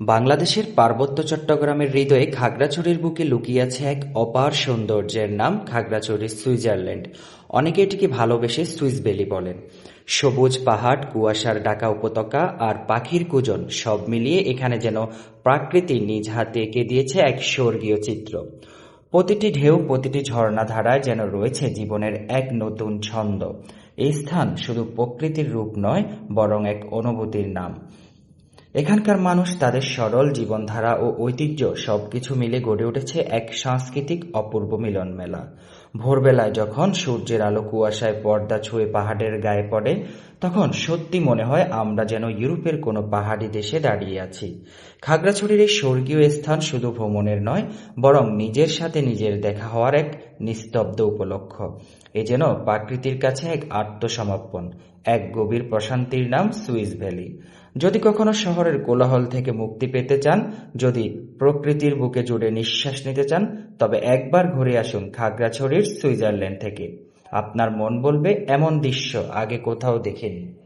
বাংলাদেশের পার্বত্য চট্টগ্রামের হৃদয়ে খাগড়াছড়ির বুকে লুকিয়ে আছে এক অপার সৌন্দর্যের নাম খাগড়াছড়ির সুইজারল্যান্ড। অনেকে এটিকে ভালোবেসে সুইস বেলি বলেন। সবুজ পাহাড়, কুয়াশার ডাকা উপত্যকা আর পাখির কুজন সব মিলিয়ে এখানে যেন প্রকৃতি নিজ হাতে এঁকে দিয়েছে এক স্বর্গীয় চিত্র। প্রতিটি ঢেউ, প্রতিটি ঝর্ণাধারায় যেন রয়েছে জীবনের এক নতুন ছন্দ। এই স্থান শুধু প্রকৃতির রূপ নয়, বরং এক অনুভূতির নাম। এখানকার মানুষ তাদের সরল জীবনধারা ও ঐতিহ্য সবকিছু মিলে গড়ে উঠেছে এক সাংস্কৃতিক অপূর্ব মিলন মেলা ভোরবেলায় যখন সূর্যের আলো কুয়াশায় পর্দা ছুঁয়ে পাহাড়ের গায়ে পড়ে, তখন সত্যি মনে হয় আমরা যেন ইউরোপের কোনো পাহাড়ি দেশে দাঁড়িয়ে আছি। খাগড়াছড়ির এই স্বর্গীয় স্থান শুধু ভ্রমণের নয়, বরং নিজের সাথে নিজের দেখা হওয়ার এক নিস্তব্ধ উপলক্ষ। এ যেন প্রকৃতির কাছে এক আত্মসমর্পণ এক গভীর প্রশান্তির নাম সুইস ভ্যালি। যদি কখনো শহরের কোলাহল থেকে মুক্তি পেতে চান, যদি প্রকৃতির বুকে জুড়ে নিঃশ্বাস নিতে চান, তবে একবার ঘুরে আসুন খাগড়াছড়ির সুইজারল্যান্ড থেকে। আপনার মন বলবে, এমন দৃশ্য আগে কোথাও দেখেনি।